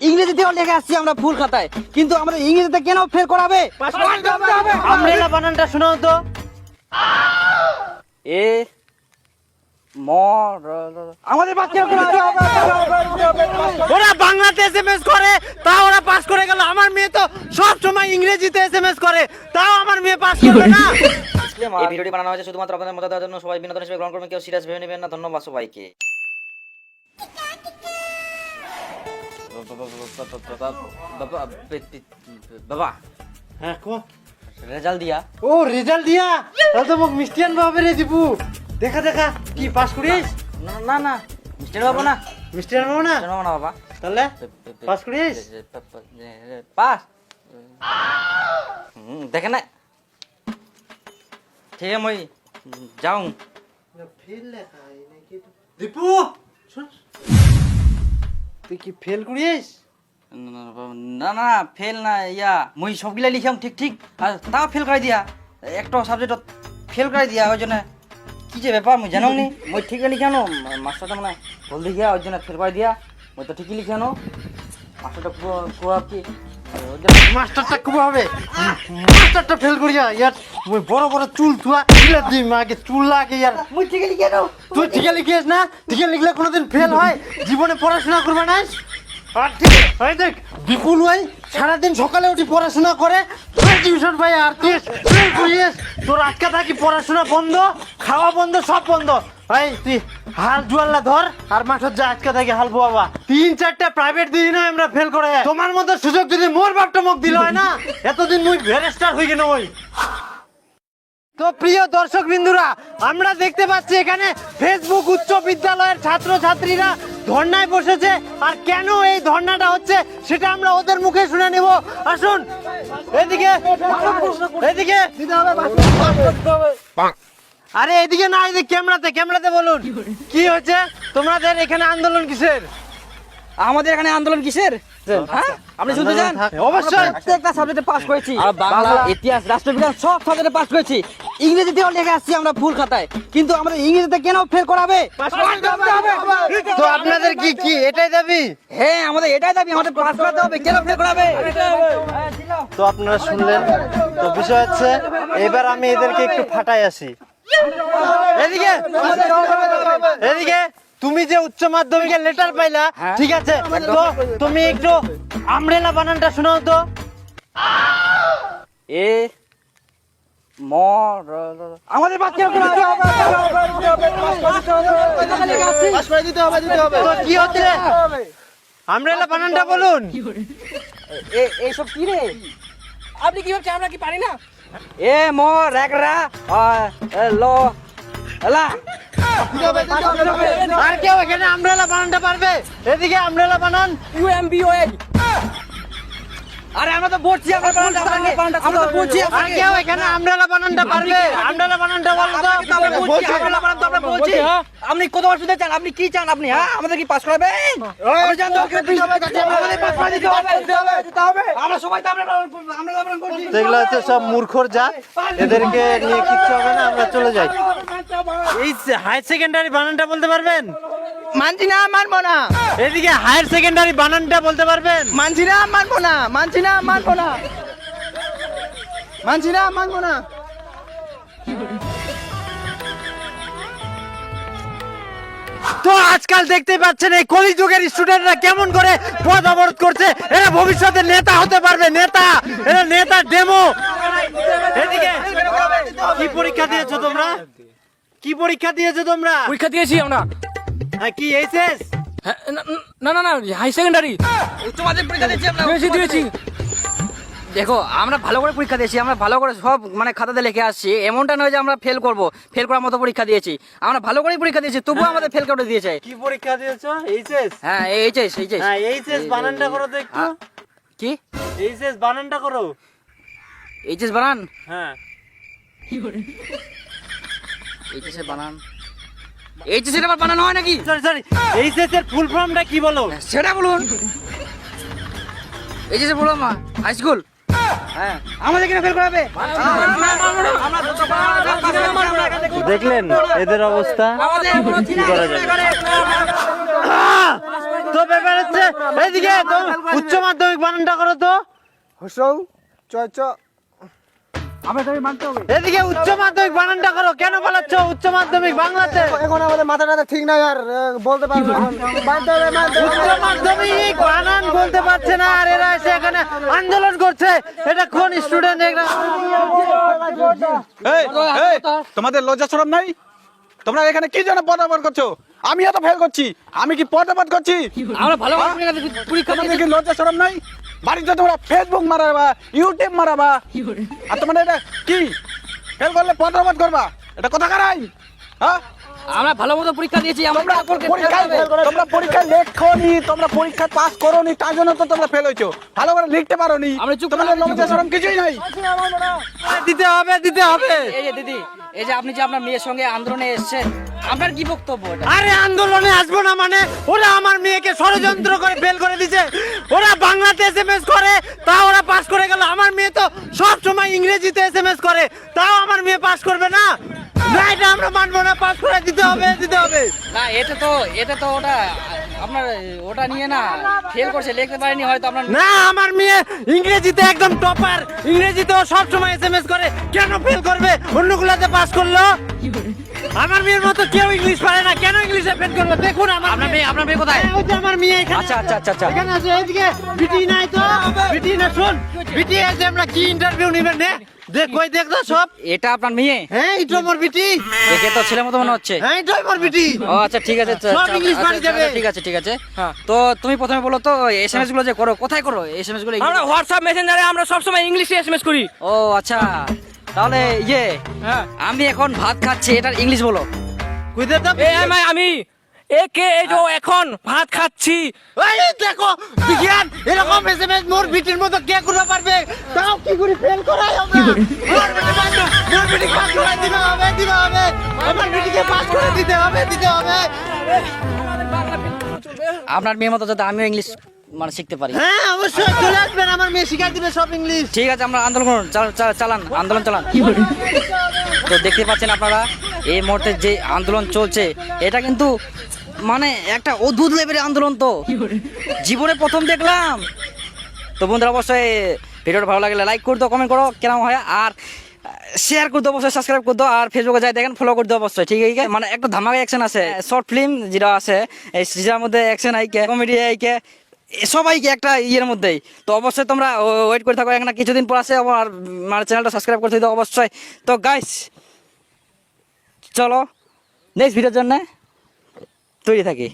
ইংরেজিতেও লিখে আসছি আমরা ফুল খাতায়। কিন্তু আমাদের ইংরেজিতে কেন ফেল করাবে? আমরেলা বানানটা শোনাও তো। এ ম র- র- আমাদের ওরা বাংলাতে এসএমএস করে তাও ওরা পাস করে গেল। আমার মেয়ে তো সব সময় ইংরেজিতে এসএমএস করে তাও আমার মেয়ে পাস করবে না। এই ভিডিওটি বানানো হয়েছে শুধুমাত্র আপনাদের মতো দেওয়ার জন্য। সবাই বিনোদন হিসেবে গ্রহণ করবেন কেউ সিরিয়াস ভেবে নেবেন না। ধন্যবাদ সবাইকে। বাবা। হ্যাঁ কো রেজাল্ট দিয়া। ও রেজাল্ট দিয়া? তাহলে তো মোক মিষ্টিয়ান বাবা রে দিবু। দেখা দেখা কি পাস করিস? না না না মিস্টার বাবু না। মিষ্টিয়ান বাবা না? বাবু না বাবা। তাহলে পাস করিস? পাস। দেখে না। ঠিক আছে মই যাও। দীপু। তুই কি ফেল করিস? না না ফেল না ইয়া, মই সবগুলা লিখাম ঠিক ঠিক, আর তাও ফেল করাই দিয়া। একটা সাবজেক্ট ফেল করাই দিয়া, ওই জন্য। কি যে ব্যাপার, মই জানো নি মই ঠিক লিখানো মাস্টারটা মানে ভুল দেখিয়া, ওই জন্য ফেল করাই দিয়া। মই তো ঠিকই লিখানো মাস্টারটা কি মাস্টারটা খুব হবে। মাস্টারটা ফেল করিয়া ইয়ার মুই বড় বড় চুল থুয়া ইলা দি মাকে চুল লাগে ইয়ার। মই ঠিকই লিখানো তুই ঠিকে লিখিস না? ঠিকে লিখলে কোনোদিন ফেল হয়। জীবনে পড়াশোনা করবে না। আর ঠিক এই দেখ বিপুল ভাই সারাদিন সকালে উঠি পড়াশোনা করে টিউশন ভাই আর তুই করিস তোর আজকে থাকি পড়াশোনা বন্ধ খাওয়া বন্ধ সব বন্ধ। ভাই তুই হাল জুয়াল্লা ধর আর মাঠের যা আজকে থাকি হাল বোয়াবা। তিন চারটা প্রাইভেট দিই না আমরা ফেল করে। তোমার মতো সুযোগ যদি মোর বাপটা মুখ দিল হয় না এতদিন মুই ভেরেস্টার হয়ে গেল ওই। তো প্রিয় দর্শক বিন্দুরা আমরা দেখতে পাচ্ছি এখানে ফেসবুক উচ্চ বিদ্যালয়ের ছাত্র ছাত্রীরা ধর্নায় বসেছে আর কেন এই ধর্নাটা হচ্ছে সেটা আমরা ওদের মুখে শুনে নেব। আসুন এদিকে এদিকে। আরে এদিকে না এদিকে ক্যামেরাতে ক্যামেরাতে বলুন। কি হচ্ছে তোমাদের এখানে আন্দোলন কিসের? আমাদের এখানে আন্দোলন কিসের? হ্যাঁ? আপনি শুনতে চান? অবশ্যই। প্রত্যেকটা সাবজেক্টে পাস করেছি। বাংলা ইতিহাস রাষ্ট্রবিজ্ঞান সব সাবজেক্টে পাস করেছি। ইংরেজিতেও লিখে আসছি আমরা ফুল খাতায়। কিন্তু আমাদের ইংরেজিতে কেন ফেল করাবে? তো আপনাদের কি কি এটাই দাবি? হ্যাঁ আমাদের এটাই দাবি। আমাদের পাস করাতে হবে। কেন ফেল করাবে? তো আপনারা শুনলেন। তো বিষয় হচ্ছে এবার আমি এদেরকে একটু ফাটাই আসি। এদিকে এদিকে তুমি যে উচ্চ মাধ্যমিকের লেটার পাইলা হ্যাঁ। ঠিক আছে? তো তুমি একটু আমরেলা বানানটা শোনাও তো। এ ম আমাদের কি হচ্ছে? আমরেলা বানানটা বলুন। এইসব কি রে? আপনি কি ভাবছেন আমরা কি পারি না? এ মো রেগরা লো লা আর কেউ এখানে আমরেলা বানানটা পারবে? এদিকে আমরেলা বানান। ইউ এম বি ও আরে আমরা তো বলছি আমরা বানানটা আমরা তো বলছি কেউ এখানে আমরেলা বানানটা পারবে। আমরেলা বানানটা বলো তো আমরা বলছি আমরা বানান তো আমরা বলছি আপনি কত বার শুনতে চান? আপনি কি চান আপনি হ্যাঁ? আমাদের কি পাস করাবেন? আমরা জানতে হবে। আমাদের পাস করা দিতে হবে আমরা সবাই তো আমরা আমরা বানান করছি। হচ্ছে সব মূর্খর জাত এদেরকে নিয়ে কিচ্ছু হবে না আমরা চলে যাই। এই হাই সেকেন্ডারি বানানটা বলতে পারবেন? মানছি না মানবো না। এদিকে হায়ার সেকেন্ডারি বানানটা বলতে পারবেন? মানছি না মানবো না মানছি না মানবো না। মানছি না মানবো না। তো আজকাল দেখতে পাচ্ছেন এই কলিযুগের স্টুডেন্টরা কেমন করে পথ অবরোধ করছে? এরা ভবিষ্যতে নেতা হতে পারবে নেতা। এরা নেতা ডেমো এদিকে কি পরীক্ষা দিয়েছ তোমরা? কি পরীক্ষা দিয়েছ তোমরা? পরীক্ষা দিয়েছি আমরা। কি এইচএস হ্যাঁ, না না না হাই সেকেন্ডারি উচ্চ মাধ্যমিক পরীক্ষা দিয়েছি আমরা। দিয়েছি দিয়েছি। দেখো আমরা ভালো করে পরীক্ষা দিয়েছি আমরা ভালো করে সব মানে খাতাতে লিখে আসছি। এমনটা নয় যে আমরা ফেল করব ফেল করার মতো পরীক্ষা দিয়েছি। আমরা ভালো করেই পরীক্ষা দিয়েছি তবুও আমাদের ফেল করে দিয়েছে। কি পরীক্ষা দিয়েছ? এইচএস হ্যাঁ এইচএস এইচএস হ্যাঁ এইচএস বানানটা করো তো একটু। কি? এইচএস বানানটা করো। এইচএস বানান? হ্যাঁ। এইচএস এর বানান। এইচএস এর আবার বানানো হয় নাকি? সরি সরি এইচএস এর ফুল ফর্মটা কি বলো? সেটা বলুন। এইচএস এর হাই স্কুল হ্যাঁ। আমাদের কিনা ফেল করাবে। দেখলেন এদের অবস্থা? আমাদের কি করা যাবে? তো ব্যাপার হচ্ছে এইদিকে উচ্চ মাধ্যমিক বানানটা করো তো। হসৌ চ এদিকে উচ্চ মাধ্যমিক বানানটা করো। কেন বলাচ্ছ উচ্চ মাধ্যমিক বাংলাতে। এখন আমাদের মাথাটা ঠিক নাই আর বলতে পারব মানতে হবে উচ্চ মাধ্যমিক বানান বলতে পারছে না আর এরা এসে এখানে আন্দোলন করছে। এটা কোন স্টুডেন্ট এরা? এই এই তোমাদের লজ্জা শরম নাই? তোমরা এখানে কি জন্য পটাপট করছ? আমিও তো ফেল করছি। আমি কি পটাপট করছি? আমরা ভালো পরীক্ষা লজ্জা শরম নাই? বাড়িতে তোমরা ফেসবুক মারাবা ইউটিউব মারাবা। আর তোমাদের এটা কি? ফেল করলে পটাপট করবা। এটা কথা কারাই? হ্যাঁ? আমরা ভালো মতো পরীক্ষা দিয়েছি আমরা তোমরা পরীক্ষায় তোমরা পরীক্ষা লেখনি তোমরা পরীক্ষা পাস করোনি তার জন্য তো তোমরা ফেল হয়েছো। ভালো করে লিখতে পারোনি। আমরা চুপ তোমাদের লজ্জা শরম কিছুই নাই। দিতে হবে দিতে হবে। এই যে দিদি এই যে আপনি যে আপনার মেয়ের সঙ্গে আন্দোলনে এসেছেন, আপনার কি বক্তব্য আরে আন্দোলনে আসব না মানে? ওরা আমার মেয়েকে ষড়যন্ত্র করে ফেল করে দিছে ওরা বাংলাতে এসএমএস করে, তাও ওরা পাস করে গেল। আমার মেয়ে তো সব সময় ইংরেজিতে এসএমএস করে, তাও আমার মেয়ে পাস করবে না। না এটা আমরা মানবো না পাস করে দিতে হবে দিতে হবে। না এটা তো এটা তো ওটা আপনার ওটা নিয়ে না ফেল করছে লিখতে পারেনি হয়তো আপনার না আমার মেয়ে ইংরেজিতে একদম টপার ইংরেজিতে ও সব সময় এসএমএস করে কেন ফেল করবে? অন্যগুলাতে পাস করল? আমার মেয়ের মতো কেউ ইংলিশ পারে না কেন ইংলিশে ফেল করবে দেখুন আমার আপনার মেয়ে। আপনার মেয়ে কোথায়? হ্যাঁ, ওই যে আমার মেয়ে এখানে। আচ্ছা আচ্ছা আচ্ছা আচ্ছা। এখানে আছে এইদিকে বিটি নাই তো। বিটি না শুন। বিটি আছে আমরা কি ইন্টারভিউ নিবেন নে? দেখ কই দেখ তো সব। এটা আপনার মেয়ে? হ্যাঁ এটা বিটি। দেখে তো ছেলের মতো মনে হচ্ছে। হ্যাঁ এটা বিটি। ও আচ্ছা ঠিক আছে সব ইংলিশ আচ্ছা, পারি যাবে। ঠিক আছে ঠিক আছে। তো তুমি প্রথমে বলো তো এসএমএসগুলো যে করো কোথায় করো? এসএমএসগুলো আমরা হোয়াটসঅ্যাপ মেসেঞ্জারে আমরা সবসময় ইংলিশে এসএমএস করি। ও আচ্ছা। তাহলে ইয়ে হ্যাঁ। আমি এখন ভাত খাচ্ছি এটার ইংলিশ বলো। কই দে আমি এ কে এই যে এখন ভাত খাচ্ছি। এই দেখো বিজ্ঞান এরকম এসএমএস মোর বিটির মতো কে করতে পারবে? তাও কি করে ফেল করাই আমরা মোর বিটি পাস মোর বিটি পাস করে দিতে হবে দিতে হবে। আমার বিটিকে পাস করে দিতে হবে দিতে হবে। আপনার মেয়ের মতো যাতে আমিও ইংলিশ মানে শিখতে পারি। হ্যাঁ অবশ্যই চলে আসবেন। আমার মেয়ে শিখাই দিবে সব ইংলিশ ঠিক আছে আমরা আন্দোলন চালান আন্দোলন চালান। তো দেখতে পাচ্ছেন আপনারা এই মুহূর্তে যে আন্দোলন চলছে এটা কিন্তু মানে একটা অদ্ভুত লেভেলের আন্দোলন তো। জীবনে প্রথম দেখলাম। তো বন্ধুরা অবশ্যই ভিডিওটা ভালো লাগলে লাইক করে দাও কমেন্ট করো কেমন হয় আর শেয়ার করে দাও অবশ্যই সাবস্ক্রাইব করে দাও আর ফেসবুকে যাই দেখেন ফলো করে দাও অবশ্যই ঠিক আছে? মানে একটা ধামাকা অ্যাকশন আছে শর্ট ফিল্ম যেটা আছে এই যেটার মধ্যে অ্যাকশন আইকে কমেডি আইকে সবাইকে একটা ইয়ের মধ্যেই। তো অবশ্যই তোমরা ওয়েট করে থাকো এক না কিছুদিন পর আসে আমার মানে চ্যানেলটা সাবস্ক্রাইব করতে দাও অবশ্যই। তো গাইস চলো নেক্সট ভিডিওর জন্য। তৈরি থাকি।